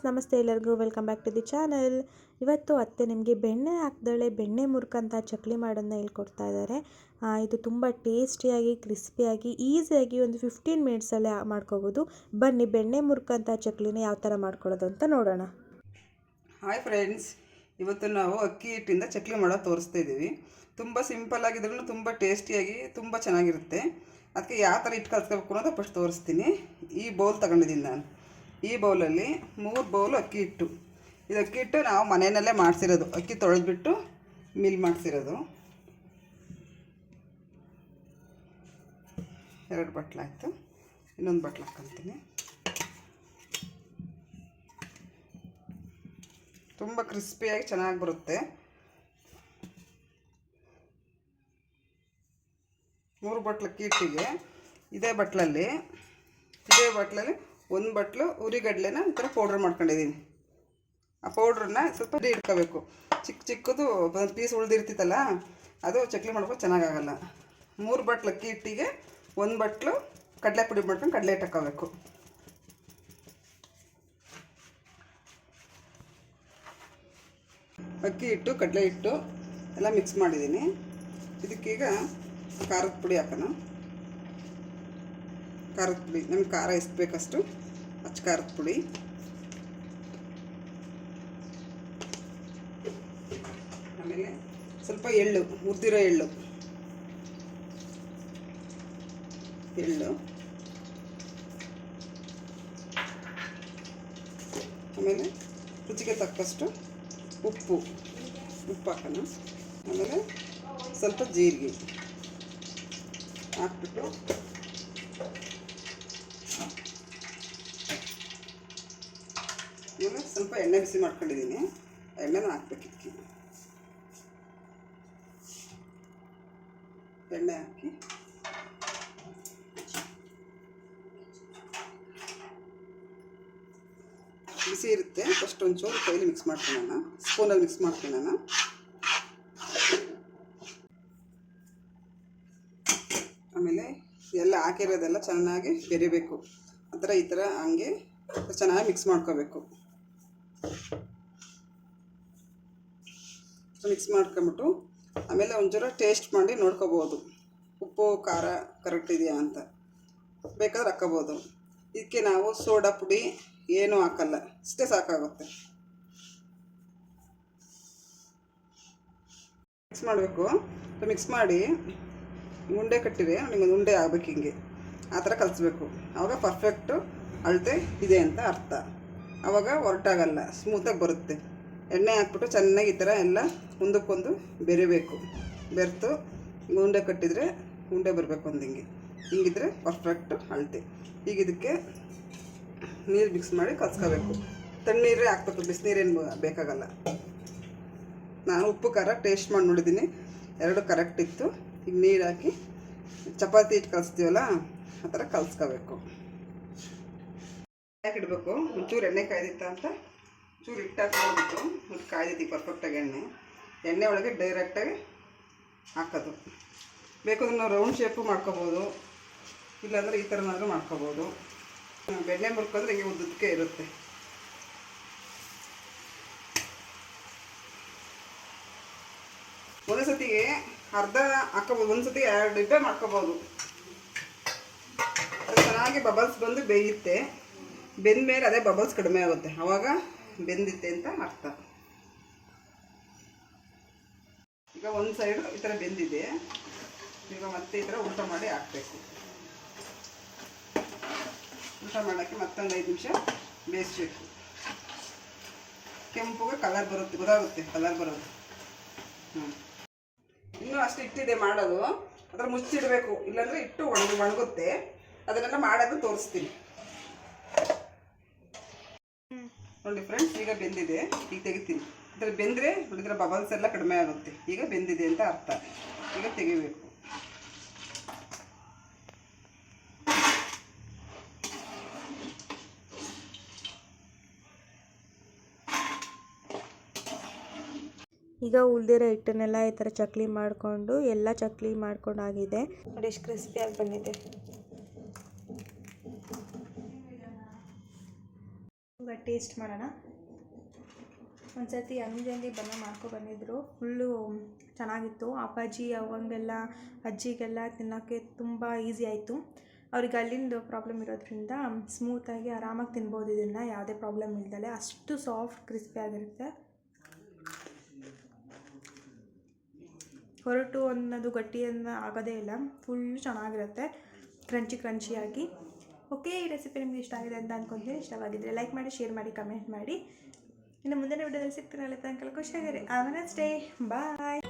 Friends, ನಮಸ್ತೆ ಎಲ್ಲರಿಗೂ. Welcome back to the channel. ಇವತ್ತು ಅತ್ತೆ ನಿಮಗೆ ಬೆಣ್ಣೆ ಹಾಕ್ದಳೆ, ಬೆಣ್ಣೆ ಮುರ್ಕಂತ ಚಕ್ಲಿ ಮಾಡೋದನ್ನ ಹೇಳ್ಕೊಡ್ತಾ ಇದ್ದಾರೆ ಇದು ತುಂಬ ಟೇಸ್ಟಿಯಾಗಿ, ಕ್ರಿಸ್ಪಿಯಾಗಿ, ಈಸಿಯಾಗಿ ಒಂದು ಫಿಫ್ಟೀನ್ ಮಿನಿಟ್ಸಲ್ಲೇ ಮಾಡ್ಕೋಬೋದು. ಬನ್ನಿ, ಬೆಣ್ಣೆ ಮುರ್ಕಂತ ಚಕ್ಲಿನ ಯಾವ ಥರ ಮಾಡ್ಕೊಳ್ಳೋದು ಅಂತ ನೋಡೋಣ. ಹಾಯ್ ಫ್ರೆಂಡ್ಸ್ ಇವತ್ತು ನಾವು ಅಕ್ಕಿ ಹಿಟ್ಟಿಂದ ಚಕ್ಲಿ ಮಾಡೋದು ತೋರಿಸ್ತಾ ಇದ್ದೀವಿ. ತುಂಬ ಸಿಂಪಲ್ ಆಗಿದ್ರೂ ತುಂಬ ಟೇಸ್ಟಿಯಾಗಿ, ತುಂಬ ಚೆನ್ನಾಗಿರುತ್ತೆ. ಅದಕ್ಕೆ ಯಾವ ಥರ ಹಿಟ್ಟು ಕಲ್ಸ್ಕೋಬೇಕು ಅನ್ನೋದು ಫಸ್ಟ್ ತೋರಿಸ್ತೀನಿ. ಈ ಬೌಲ್ ತಗೊಂಡಿದ್ದೀನಿ ನಾನು. ಈ ಬೌಲಲ್ಲಿ ಮೂರು ಬೌಲ್ ಅಕ್ಕಿ ಹಿಟ್ಟು. ಇದು ಅಕ್ಕಿ ಹಿಟ್ಟು ನಾವು ಮನೆಯಲ್ಲೇ ಮಾಡಿಸಿರೋದು. ಅಕ್ಕಿ ತೊಳೆದ್ಬಿಟ್ಟು ಮಿಲ್ ಮಾಡಿಸಿರೋದು. ಎರಡು ಬಟ್ಲಾಯ್ತು ಇನ್ನೊಂದು ಬಟ್ಲು ಹಾಕ್ಕೊತೀನಿ ತುಂಬ ಕ್ರಿಸ್ಪಿಯಾಗಿ ಚೆನ್ನಾಗಿ ಬರುತ್ತೆ. ಮೂರು ಬಟ್ಲು ಕೀಟಿಗೆ ಇದೇ ಬಟ್ಲಲ್ಲಿ ಇದೇ ಬಟ್ಲಲ್ಲಿ ಒಂದು ಬಟ್ಲು ಉರಿಗಡ್ಲೆನ ಒಂಥರ ಪೌಡ್ರ್ ಮಾಡ್ಕೊಂಡಿದ್ದೀನಿ ಆ ಪೌಡ್ರನ್ನ ಸ್ವಲ್ಪ ಇಟ್ಕೋಬೇಕು. ಚಿಕ್ಕ ಚಿಕ್ಕದು ಒಂದು ಪೀಸ್ ಉಳ್ದಿರ್ತಿತ್ತಲ್ಲ, ಅದು ಚಕ್ಲಿ ಮಾಡ್ಕೊಂಡು ಚೆನ್ನಾಗಾಗಲ್ಲ. ಮೂರು ಬಟ್ಲು ಅಕ್ಕಿ ಹಿಟ್ಟಿಗೆ ಒಂದು ಬಟ್ಲು ಕಡಲೆ ಪುಡಿ ಮಾಡ್ಕೊಂಡು ಕಡಲೆ ಹಿಟ್ಟು ಹಾಕೋಬೇಕು ಅಕ್ಕಿ ಹಿಟ್ಟು, ಕಡಲೆ ಹಿಟ್ಟು ಎಲ್ಲ ಮಿಕ್ಸ್ ಮಾಡಿದ್ದೀನಿ ಇದಕ್ಕೀಗ ಖಾರದ ಪುಡಿ ಹಾಕೋಣ. ಖಾರದ ಪುಡಿ, ನಮ್ಗೆ ಖಾರ ಎಷ್ಟು ಬೇಕಷ್ಟು ಅಚ್ಚ ಖಾರದ ಪುಡಿ. ಆಮೇಲೆ ಸ್ವಲ್ಪ ಎಳ್ಳು, ಹುರಿದಿರೋ ಎಳ್ಳು. ಎಳ್ಳು. ಆಮೇಲೆ ರುಚಿಗೆ ತಕ್ಕಷ್ಟು ಉಪ್ಪು ಉಪ್ಪು ಹಾಕೋಣ. ಆಮೇಲೆ ಸ್ವಲ್ಪ ಜೀರಿಗೆ ಹಾಕ್ಬಿಟ್ಟು ಆಮೇಲೆ ಸ್ವಲ್ಪ ಎಣ್ಣೆ ಬಿಸಿ ಮಾಡ್ಕೊಂಡಿದ್ದೀನಿ. ಎಣ್ಣೆನೂ ಹಾಕ್ಬೇಕಿತ್ತು. ಎಣ್ಣೆ ಹಾಕಿ. ಬಿಸಿ ಇರುತ್ತೆ. ಫಸ್ಟ್ ಒಂಚೂರು ಕೈಲಿ ಮಿಕ್ಸ್ ಮಾಡ್ಕೊಳ್ಳೋಣ. ಸ್ಪೂನಲ್ಲಿ ಮಿಕ್ಸ್ ಮಾಡ್ಕೊಳ್ಳೋಣ. ಆಮೇಲೆ ಎಲ್ಲ ಹಾಕಿರೋದೆಲ್ಲ ಚೆನ್ನಾಗಿ ಬೆರಿಬೇಕು. ಆ ಥರ ಈ ಥರ ಹಂಗೆ ಚೆನ್ನಾಗಿ ಮಿಕ್ಸ್ ಮಾಡ್ಕೋಬೇಕು. ಮಿಕ್ಸ್ ಮಾಡ್ಕೊಂಬಿಟ್ಟು ಆಮೇಲೆ ಒಂಚೂರು ಟೇಸ್ಟ್ ಮಾಡಿ ನೋಡ್ಕೋಬೋದು. ಉಪ್ಪು, ಖಾರ ಕರೆಕ್ಟ್ ಇದೆಯಾ ಅಂತ. ಬೇಕಾದ್ರೆ ಹಾಕ್ಕೋಬೋದು. ಇದಕ್ಕೆ ನಾವು ಸೋಡಾ ಪುಡಿ ಏನೂ ಹಾಕಲ್ಲ. ಇಷ್ಟೇ ಸಾಕಾಗುತ್ತೆ. ಮಿಕ್ಸ್ ಮಾಡಬೇಕು. ಮಿಕ್ಸ್ ಮಾಡಿ ಉಂಡೆ ಕಟ್ಟಿದೆ. ನಿಮಗೆ ಉಂಡೆ ಆಗ್ಬೇಕು ಹಿಂಗೆ. ಆ ಥರ ಕಲಿಸ್ಬೇಕು. ಆವಾಗ ಪರ್ಫೆಕ್ಟು ಅಳತೆ ಇದೆ ಅಂತ ಅರ್ಥ. ಆವಾಗ ಹೊರಟಾಗಲ್ಲ ಸ್ಮೂತಾಗಿ ಬರುತ್ತೆ. ಎಣ್ಣೆ ಹಾಕ್ಬಿಟ್ಟು ಚೆನ್ನಾಗಿ ಈ ಥರ ಎಲ್ಲ ಒಂದಕ್ಕೊಂದು ಬೆರಿಬೇಕು. ಬೆರೆತು ಉಂಡೆ ಕಟ್ಟಿದರೆ ಉಂಡೆ ಬರಬೇಕು ಒಂದು ಹಿಂಗೆ ಹಿಂಗಿದ್ರೆ ಪರ್ಫೆಕ್ಟ್ ಅಳತೆ. ಈಗ ಇದಕ್ಕೆ ನೀರು ಮಿಕ್ಸ್ ಮಾಡಿ ಕಲ್ಸ್ಕೋಬೇಕು. ತಣ್ಣೀರೇ ಹಾಕ್ಬೇಕು, ಬಿಸಿನೀರೇನು ಬೇಕಾಗಲ್ಲ. ನಾನು ಉಪ್ಪು, ಖಾರ ಟೇಸ್ಟ್ ಮಾಡಿ ನೋಡಿದ್ದೀನಿ. ಎರಡು ಕರೆಕ್ಟ್ ಇತ್ತು. ಈಗ ನೀರು ಹಾಕಿ ಚಪಾತಿ ಹಿಟ್ಟು ಕಲಿಸ್ತೀವಲ್ಲ, ಆ ಥರ ಕಲಿಸ್ಕೋಬೇಕು. ಹಾಕಿಡ್ಬೇಕು ಒಂಚೂರು ಎಣ್ಣೆ ಕಾಯ್ದಿತ್ತ ಅಂತ ಚೂರು ಹಿಟ್ಟು ಹಾಕ್ಬಿಟ್ಟು ಮತ್ತು ಕಾಯ್ದಿತ್ತು ಪರ್ಫೆಕ್ಟಾಗಿ ಎಣ್ಣೆ. ಎಣ್ಣೆ ಒಳಗೆ ಡೈರೆಕ್ಟಾಗಿ ಹಾಕೋದು. ಬೇಕಾದ್ರೆ ನಾವು ರೌಂಡ್ ಶೇಪು ಮಾಡ್ಕೋಬೋದು. ಇಲ್ಲಾಂದರೆ ಈ ಥರನಾದರೂ ಮಾಡ್ಕೋಬೋದು. ಬೆಣ್ಣೆ ಮುರ್ಕೊಂಡ್ರೆ ಹಿಂಗೆ ಉದ್ದಕ್ಕೆ ಇರುತ್ತೆ. ಒಂದು ಸತಿಗೆ ಅರ್ಧ ಹಾಕೋಬೋದು ಒಂದು ಸತಿ ಎರಡು ಡಿಬ್ಬೆ ಮಾಡ್ಕೋಬೋದು. ಚೆನ್ನಾಗಿ ಬಬಲ್ಸ್ ಬಂದು ಬೇಯುತ್ತೆ. ಬೆಂದ ಮೇಲೆ ಅದೇ ಬಬಲ್ಸ್ ಕಡಿಮೆ ಆಗುತ್ತೆ. ಆವಾಗ ಬೆಂದಿತ್ತೆ ಅಂತ ಅರ್ಥ. ಈಗ ಒಂದು ಸೈಡು ಈ ಥರ ಬೆಂದಿದೆ. ಈಗ ಮತ್ತೆ ಈ ಥರ ಊಟ ಮಾಡಿ ಹಾಕ್ಬೇಕು. ಊಟ ಮಾಡೋಕ್ಕೆ ಮತ್ತೊಂದು ಐದು ನಿಮಿಷ ಬೇಯಿಸ್ಬೇಕು. ಕೆಂಪುಗೆ ಕಲರ್ ಬರುತ್ತೆ, ಗೊತ್ತಾಗುತ್ತೆ ಕಲರ್ ಬರೋದು. ಹ್ಞೂ ಇನ್ನೂ ಅಷ್ಟು ಇಟ್ಟಿದೆ ಮಾಡೋದು. ಅದ್ರ ಮುಚ್ಚಿಡಬೇಕು. ಇಲ್ಲಾಂದರೆ ಇಟ್ಟು ಒಣಗಿ, ಒಣಗುತ್ತೆ. ಅದನ್ನೆಲ್ಲ ಮಾಡೋದು ತೋರಿಸ್ತೀನಿ. ನೋಡಿ ಫ್ರೆಂಡ್ಸ್ ಈಗ ಬೆಂದಿದೆ. ಈಗ ತೆಗಿತೀನಿ. ಇದ್ರ ಬೆಂದರೆ ಉಳಿದ್ರೆ ಬಬಲ್ಸ್ ಎಲ್ಲ ಕಡಿಮೆ ಆಗುತ್ತೆ. ಈಗ ಬೆಂದಿದೆ ಅಂತ ಅರ್ಥ. ಈಗ ತೆಗಿಬೇಕು. ಈಗ ಉಳ್ದಿರೋ ಹಿಟ್ಟನ್ನೆಲ್ಲ ಈ ಥರ ಚಕ್ಲಿ ಮಾಡಿಕೊಂಡು ಎಲ್ಲ ಚಕ್ಲಿ ಮಾಡ್ಕೊಂಡಾಗಿದೆ. ನೋಡಿ, ಎಷ್ಟು ಕ್ರಿಸ್ಪಿಯಾಗಿ ಬಂದಿದೆ. ಇವಾಗ ಟೇಸ್ಟ್ ಮಾಡೋಣ. ಒಂದು ಸರ್ತಿ ಅಂಗಡಿಯಲ್ಲಿ ಬಣ್ಣ ಮಾಡ್ಕೊ ಬಂದಿದ್ದರು ಫುಲ್ಲು ಚೆನ್ನಾಗಿತ್ತು. ಅಪ್ಪಾಜಿ ಅವಂಗೆಲ್ಲ, ಅಜ್ಜಿಗೆಲ್ಲ ತಿನ್ನೋಕ್ಕೆ ತುಂಬ ಈಸಿ ಆಯಿತು. ಅವ್ರಿಗೆ ಅಲ್ಲಿಂದು ಪ್ರಾಬ್ಲಮ್ ಇರೋದ್ರಿಂದ ಸ್ಮೂತಾಗಿ ಆರಾಮಾಗಿ ತಿನ್ಬೋದು. ಇದನ್ನು ಯಾವುದೇ ಪ್ರಾಬ್ಲಮ್ ಇಲ್ದಲೆ. ಅಷ್ಟು ಸಾಫ್ಟ್ ಕ್ರಿಸ್ಪಿ ಆಗಿರುತ್ತೆ. ಹೊರಟು ಅನ್ನೋದು ಗಟ್ಟಿ ಅನ್ನೋ ಆಗೋದೇ ಇಲ್ಲ. ಫುಲ್ ಚೆನ್ನಾಗಿರುತ್ತೆ. ಕ್ರಂಚಿ ಕ್ರಂಚಿಯಾಗಿ ಓಕೆ, ಈ ರೆಸಿಪಿ ನಿಮ್ಗೆ ಇಷ್ಟ ಆಗಿದೆ ಅಂತ ಅಂದ್ಕೊತೀನಿ ಇಷ್ಟವಾಗಿದ್ದರೆ ಲೈಕ್ ಮಾಡಿ ಶೇರ್ ಮಾಡಿ ಕಮೆಂಟ್ ಮಾಡಿ. ಇನ್ನು ಮುಂದಿನ ವಿಡಿಯೋದಲ್ಲಿ ಸಿಗ್ತೀನಿ ಅಲ್ಲಿ ತನಕ ಖುಷಿಯಾಗಿರಿ ಆಮೇಲೆ ಸ್ಟೇ ಬಾಯ್